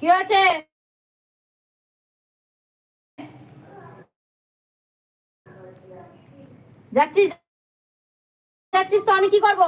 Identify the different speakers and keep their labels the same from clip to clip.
Speaker 1: কি আছে যাচ্ছিস? যাচ্ছিস তো আমি কি করব?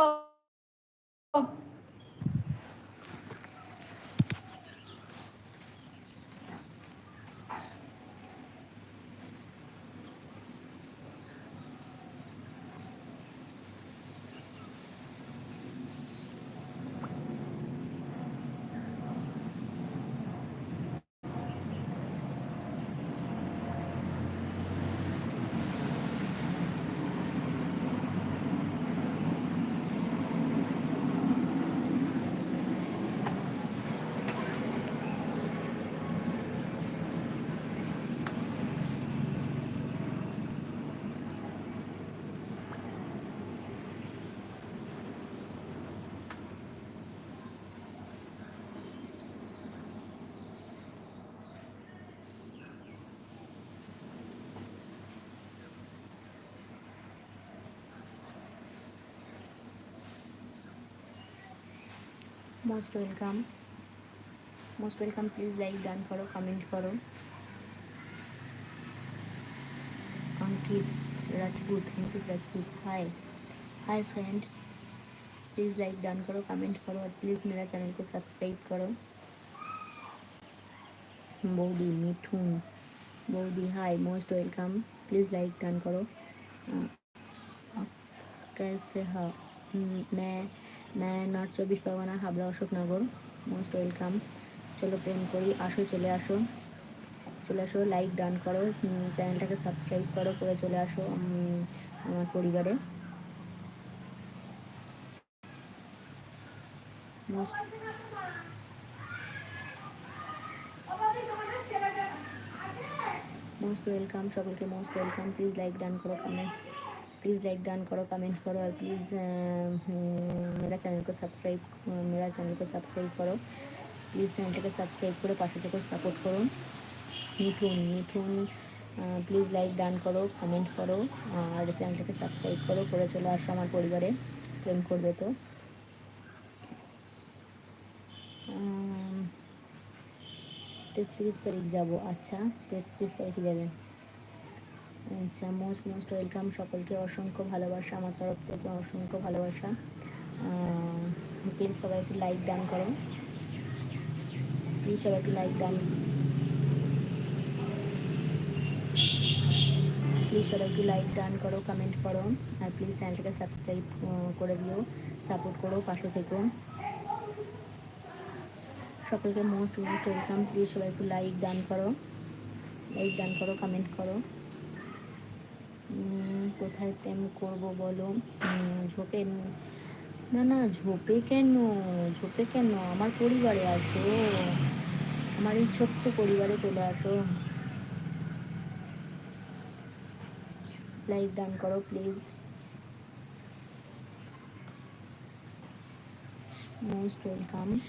Speaker 1: most welcome most welcome please like done করো কমেন্ট করো Ankit Rajput Ankit Rajput hi hi friend please like done करो कमेंट करो और प्लीज़ मेरा चैनल को सब्सक्राइब करो बौदी Mithu बौदी hi most welcome please like done करो अ, कैसे हो हम्म, मैं मैं নর্থ চব্বিশ পরগনা, হাবড়া, অশোকনগর। মোস্ট ওয়েলকাম চলো প্রেম করি, আসো, চলে আসো। চলে আসো লাইক ডান করো। চ্যানেলটাকে সাবস্ক্রাইব করো, করে চলে আসো আমার পরিবারে। মোস্ট ওয়েলকাম সকলকে মোস্ট ওয়েলকাম প্লিজ লাইক ডান করো কমেंट प्लीज़ लाइक डन करो कमेंट करो और प्लीज़ मेरा चैनल को सब्सक्राइब मेरा चैनल को सब्सक्राइब करो প্লিজ চ্যানেলটাকে সাবস্ক্রাইব করে পাশে থেকে সাপোর্ট করুন Mithun Mithun please like done করো কমেন্ট করো আর চ্যানেলটাকে সাবস্ক্রাইব করো করে চলে আসো আমার পরিবারে প্রেম করবে তো তেত্রিশ তারিখ যাব আচ্ছা তেত্রিশ তারিখে যাবেন আচ্ছা মোস্ট মোস্ট ওয়েলকাম, সকলকে অসংখ্য ভালোবাসা, আমার তরফ থেকে অসংখ্য ভালোবাসা। প্লিজ সবাই একটু লাইক ডান করো প্লিজ সবাই একটু লাইক ডান প্লিজ সবাই একটু লাইক ডান করো কমেন্ট করো, আর প্লিজ চ্যানেলটাকে সাবস্ক্রাইব করে দিও সাপোর্ট করো, পাশে থেকো। সকলকে মোস্ট মোস্ট ওয়েলকাম প্লিজ সবাই একটু লাইক ডান করো। লাইক ডান করো কমেন্ট করো। কোথায় প্রেম করব বলো? ঝোপে না না, ঝোপে কেন? ঝোপে কেন? আমার পরিবারে আসো। আমার এই ছোট্ট পরিবারে চলে আসো। লাইক ডান করো, প্লিজ। Most welcome.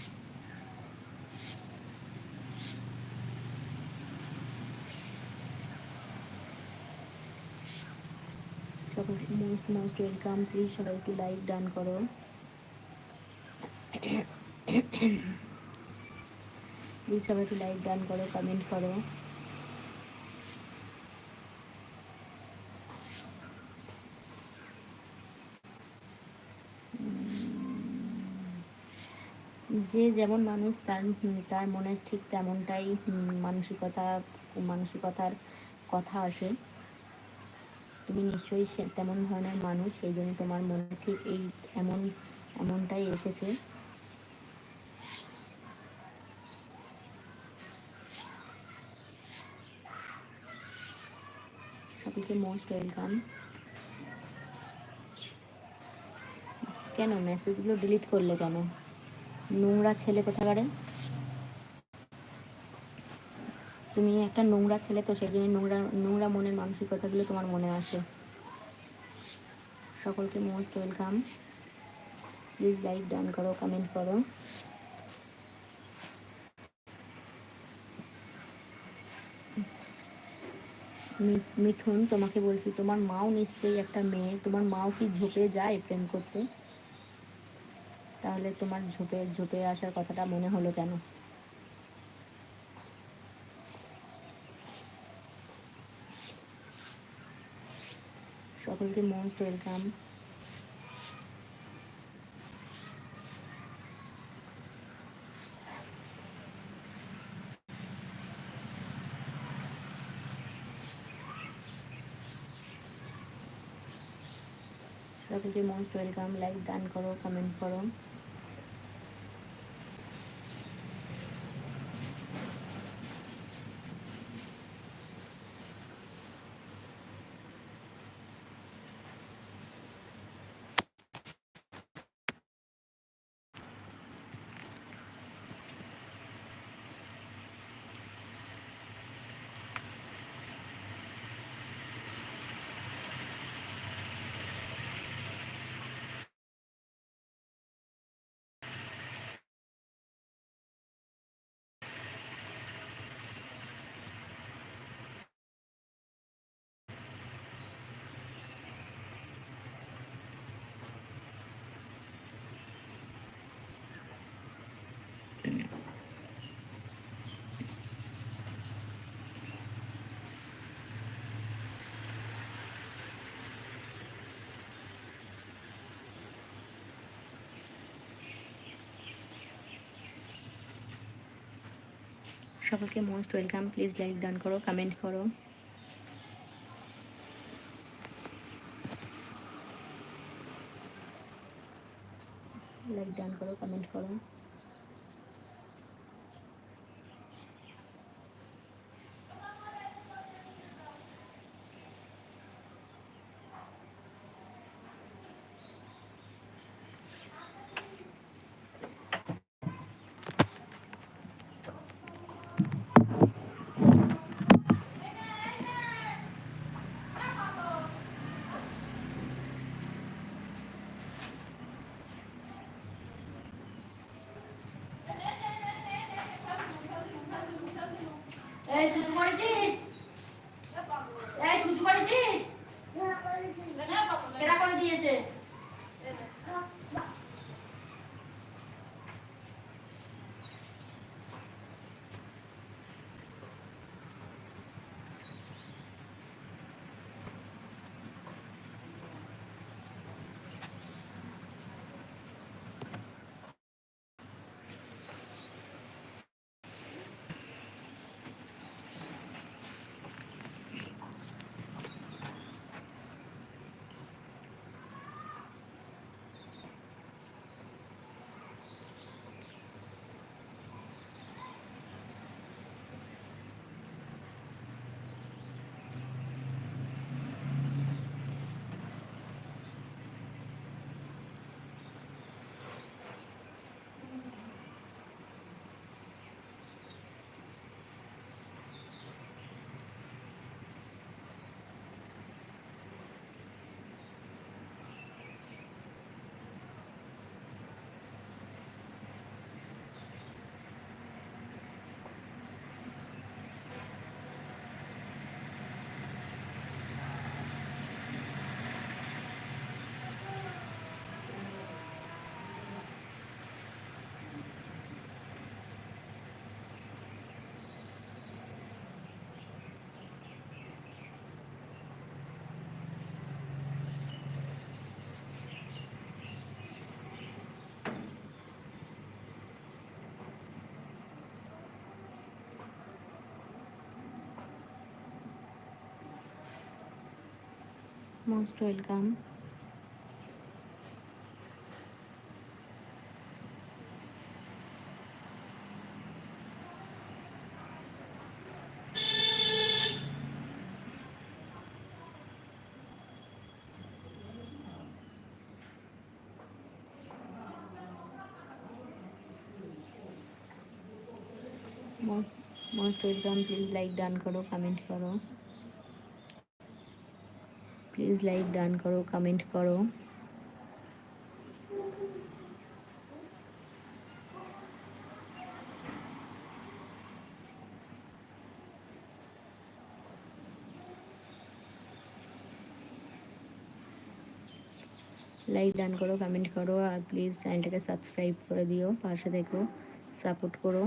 Speaker 1: সকলকে মোস্ট মোস্ট ওয়েলকাম প্লিজ সবাই একটু লাইক ডান করো। প্লিজ সবাই একটু লাইক ডান করো কমেন্ট করো। যে যেমন মানুষ তার তার মনে ঠিক তেমনটাই মানসিকতা, মানসিকতার কথা আসে। তুমি নিশ্চয়ই তেমন ধরনের মানুষ, সেই জন্য তোমার মনে ঠিক এই এমন, এমনটাই এসেছে। সকলকে মোস্ট ওয়েলকাম। কেন? মেসেজগুলো ডিলিট করলে কেন? নোংরা ছেলে কোথাকারে? তুমি একটা নোংরা ছেলে, তো সেই জন্য নোংরা নোংরা মনের মানসিকতাগুলো তোমার মনে আসে। সকলকে মোস্ট ওয়েলকাম প্লিজ লাইক ডান করো কমেন্ট করো। মিঠুন, তোমাকে বলছি, তোমার মাও নিশ্চয়ই একটা মেয়ে। তোমার মাও কি ঝোপে যায় প্রেম করতে? তাহলে তোমার ঝোপে ঝোপে আসার কথাটা মনে হলো কেন? সকলকে মোস্ট ওয়েলকাম। সকলকে মোস্ট ওয়েলকাম লাইক দান করো কমেন্ট করো। সকলকে মোস্ট ওয়েলকাম প্লিজ লাইক ডান করো কমেন্ট করো। লাইক ডান করো কমেন্ট করো। Most welcome most welcome please like ডান করো কমেন্ট করো প্লিজ লাইক ডান করো কমেন্ট করো লাইক ডান করো কমেন্ট করো আর প্লিজ চ্যানেলটাকে সাবস্ক্রাইব করে দিও পাশে দেখো সাপোর্ট করো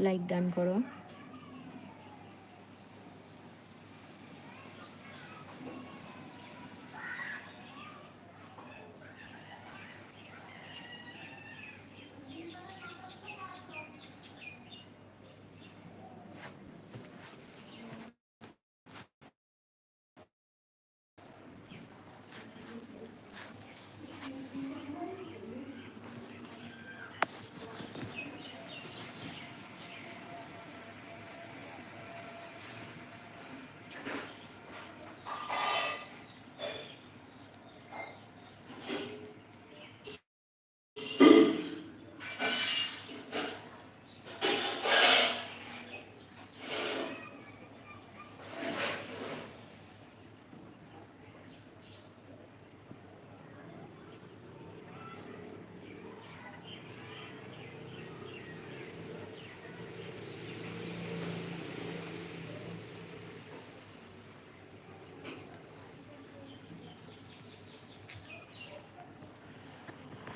Speaker 1: লাইক ডান করো